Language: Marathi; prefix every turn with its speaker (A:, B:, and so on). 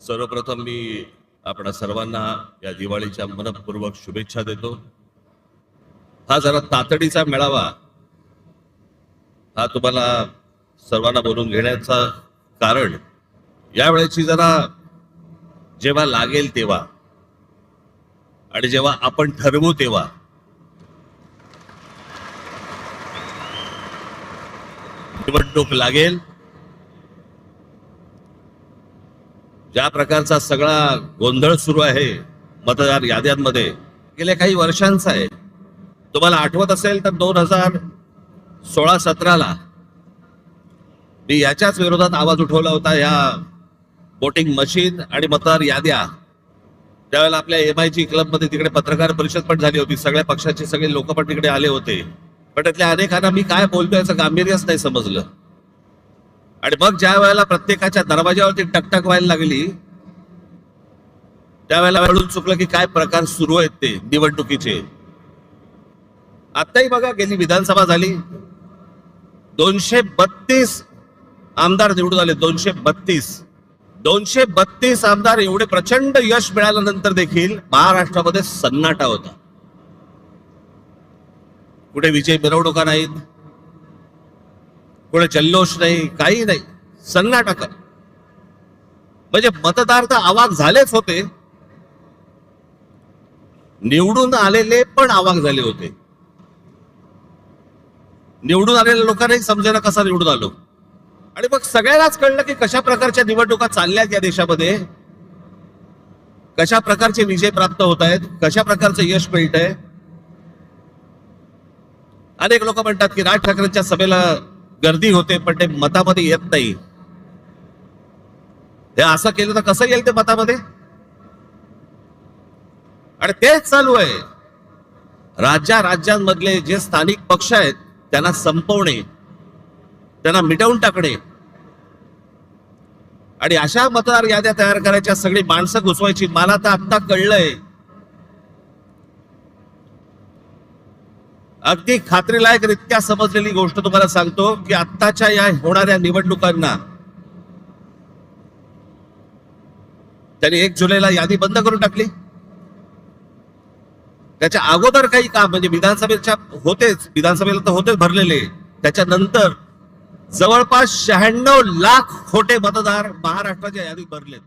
A: सर्वप्रथम मी आपणा सर्वांना या दिवाळीच्या मनपूर्वक शुभेच्छा देतो. हा जरा तातडीचा मेळावा हा तुम्हाला सर्वांना बोलून घेण्याचं कारण यावेळेची जरा जेव्हा लागेल तेव्हा आणि जेव्हा आपण ठरवू तेव्हा. निवडणूक लागेल. ज्या प्रकारचा सगळा गोंधळ सुरू आहे मतदार याद्यांमध्ये गेल्या काही वर्षांचा आहे. तुम्हाला आठवत असेल तर दोन हजार सोळा सतराला मी याच्याच विरोधात आवाज उठवला होता या वोटिंग मशीन आणि मतदार याद्या. त्यावेळेला आपल्या एम आय जी क्लबमध्ये तिकडे पत्रकार परिषद पण झाली होती सगळ्या पक्षाचे सगळे लोक पण तिकडे आले होते. पण त्यातल्या अनेकांना मी काय बोलतोय याचं गांभीर्यच नाही समजलं. आणि मग ज्या वेळेला प्रत्येकाच्या दरवाजावरती टकटक व्हायला लागली त्यावेळेला कळून चुकलं की काय प्रकार सुरू आहेत ते निवडणुकीचे. आताही बघा गेली विधानसभा झाली. दोनशे बत्तीस आमदार निवडून आले दोनशे बत्तीस. दोनशे बत्तीस आमदार एवढे प्रचंड यश मिळाल्यानंतर देखील महाराष्ट्रामध्ये सन्नाटा होता. कुठे विजय मिरवणुका नाहीत कुठे जल्लोष नाही काही नाही. सन्नाटा कर म्हणजे मतदार तर आवाक झालेच होते. निवडून आलेले पण आवाक झाले होते. निवडून आलेल्या लोकांनाही समजायला कसा निवडून आलो. आणि मग सगळ्यांनाच कळलं की कशा प्रकारच्या निवडणुका चालल्यात या देशामध्ये. कशा प्रकारचे विजय प्राप्त होत आहेत कशा प्रकारचं यश मिळत आहे अनेक लोक म्हणतात की राज ठाकरेंच्या सभेला गर्दी होते पण ते मतामध्ये येत नाही. हे असं केलं तर कसं येईल ते मतामध्ये? आणि तेच चालू आहे. राज्या राज्यांमधले जे स्थानिक पक्ष आहेत त्यांना संपवणे त्यांना मिटवून टाकणे. आणि अशा मतदार याद्या तयार करायच्या सगळी माणसं घुसवायची. मला तर आत्ता कळलंय. अगदी खात्रीलायक रित्या समजलेली गोष्ट तुम्हाला सांगतो की आत्ताच्या या होणाऱ्या निवडणुकांना त्यांनी एक जुलैला यादी बंद करून टाकली. त्याच्या अगोदर काही काम म्हणजे विधानसभेच्या होतेच विधानसभेला तर होतेच भरलेले. त्याच्यानंतर जवळपास शहाण्णव लाख खोटे मतदार महाराष्ट्राच्या यादीत भरलेत.